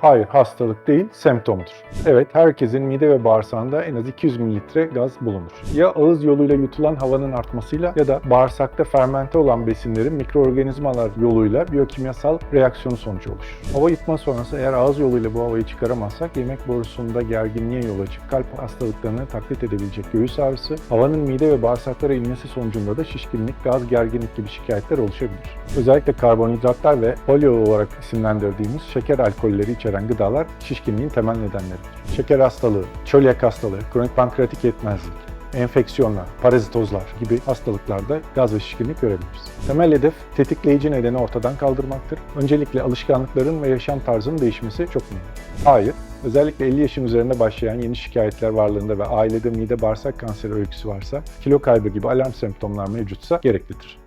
Hayır, hastalık değil, semptomdur. Evet, herkesin mide ve bağırsağında en az 200 mililitre gaz bulunur. Ya ağız yoluyla yutulan havanın artmasıyla ya da bağırsakta fermente olan besinlerin mikroorganizmalar yoluyla biyokimyasal reaksiyonu sonucu oluşur. Hava yutma sonrası eğer ağız yoluyla bu havayı çıkaramazsak yemek borusunda gerginliğe yol açıp kalp hastalıklarını taklit edebilecek göğüs ağrısı, havanın mide ve bağırsaklara inmesi sonucunda da şişkinlik, gaz, gerginlik gibi şikayetler oluşabilir. Özellikle karbonhidratlar ve polio olarak isimlendirdiğimiz şeker alkolleri içeren gıdalar şişkinliğin temel nedenleridir. Şeker hastalığı, çölyak hastalığı, kronik pankreatik yetmezlik, enfeksiyonlar, parazitozlar gibi hastalıklarda gaz ve şişkinlik görebiliriz. Temel hedef tetikleyici nedeni ortadan kaldırmaktır. Öncelikle alışkanlıkların ve yaşam tarzının değişmesi çok mühim. Hayır, özellikle 50 yaşın üzerinde başlayan yeni şikayetler varlığında ve ailede mide bağırsak kanseri öyküsü varsa, kilo kaybı gibi alarm semptomlar mevcutsa gereklidir.